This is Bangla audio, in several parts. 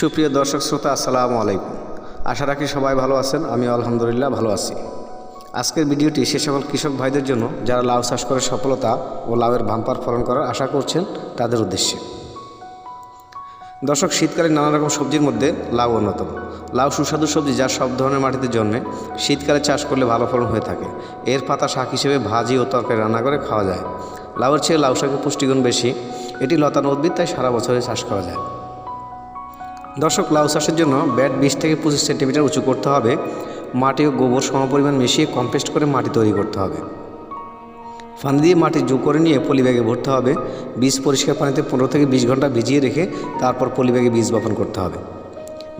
সুপ্রিয় দর্শক শ্রোতা, আসসালামু আলাইকুম। আশা রাখি সবাই ভালো আছেন আমি আলহামদুলিল্লাহ ভালো আছি। আজকের ভিডিওটি সে সকল কৃষক ভাইদের জন্য যারা লাউ চাষ করে সফলতা ও লাউয়ের ভাম্পার ফলন করার আশা করছেন, তাদের উদ্দেশ্যে। দর্শক শীতকালে নানা রকম সবজির মধ্যে লাউ অন্যতম। লাউ সুস্বাদু সবজি যা সব ধরনের মাটিতে জন্মে, শীতকালে চাষ করলে ভালো ফলন হয়ে থাকে। এর পাতা শাক হিসেবে ভাজি ও তরকারি রান্না করে খাওয়া যায়। লাউয়ের চেয়ে লাউ শাকের পুষ্টিগুণ বেশি। এটি লতানো উদ্ভিদ, তাই সারা বছরে চাষ করা যায়। দর্শক, লাউ চাষের জন্য ব্যাট বিশ থেকে পঁচিশ সেন্টিমিটার উঁচু করতে হবে। মাটি ও গোবর সমপরিমাণ মিশিয়ে কম্পোস্ট করে মাটি তৈরি করতে হবে। ফানি দিয়ে মাটি যোগ করে নিয়ে পলিব্যাগে ভরতে হবে। বীজ পরিষ্কার পানিতে পনেরো থেকে বিশ ঘণ্টা ভিজিয়ে রেখে তারপর পলিব্যাগে বীজ বপন করতে হবে।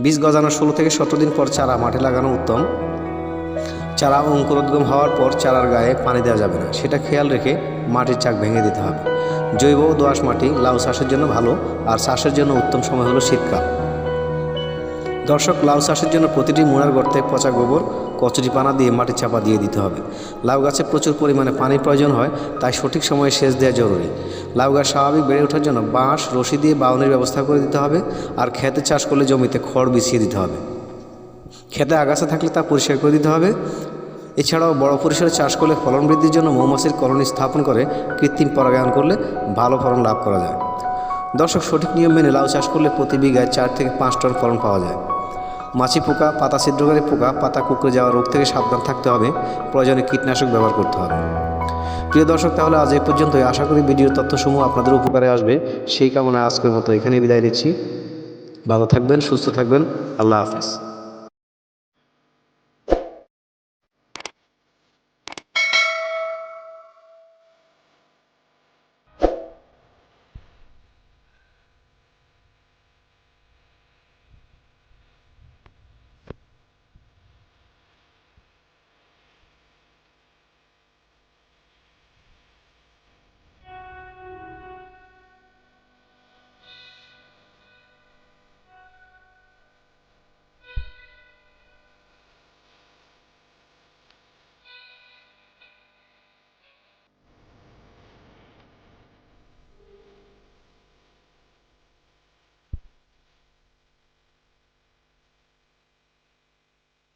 বীজ গজানোর ষোলো থেকে সতেরো দিন পর চারা মাঠে লাগানো উত্তম। চারা অঙ্কুরোদ্গম হওয়ার পর চারার গায়ে পানি দেওয়া যাবে না। সেটা খেয়াল রেখে মাটির চাক ভেঙে দিতে হবে। জৈব ও দোআঁশ মাটি লাউ চাষের জন্য ভালো, আর চাষের জন্য উত্তম সময় হলো শীতকাল। দর্শক লাউ চাষের জন্য প্রতিটি মোড়ার গর্তে পচা গোবর, কচুরি পানা দিয়ে মাটি চাপা দিয়ে দিতে হবে। লাউ গাছে প্রচুর পরিমাণে পানির প্রয়োজন হয়, তাই সঠিক সময়ে সেচ দেওয়া জরুরি। লাউ গাছ স্বাভাবিক বেড়ে ওঠার জন্য বাঁশ, রশি দিয়ে বাউনের ব্যবস্থা করে দিতে হবে আর খেতে চাষ করলে জমিতে খড় বিছিয়ে দিতে হবে। খেতে আগাছা থাকলে তা পরিষ্কার করে দিতে হবে। এছাড়াও বড় পরিসরে চাষ করলে ফলন বৃদ্ধির জন্য মৌমাছির কলোনি স্থাপন করে কৃত্রিম পরাগায়ন করলে ভালো ফলন লাভ করা যায়। দর্শক সঠিক নিয়ম মেনে লাউ চাষ করলে প্রতি বিঘায় চার থেকে পাঁচ টন ফলন পাওয়া যায়। মাছি পোকা, পাতা ছিদ্রকারী পোকা, পাতা কুকড়ে যাওয়া রোগ থেকে সাবধান থাকতে হবে। প্রয়োজনে কীটনাশক ব্যবহার করতে হবে। প্রিয় দর্শক, তাহলে আজ এই পর্যন্তই। আশা করি ভিডিওর তথ্যসমূহ আপনাদের উপকারে আসবে। সেই কামনায় আজকের মতো এখানেই বিদায় দিচ্ছি ভালো থাকবেন, সুস্থ থাকবেন। আল্লাহ হাফেজ।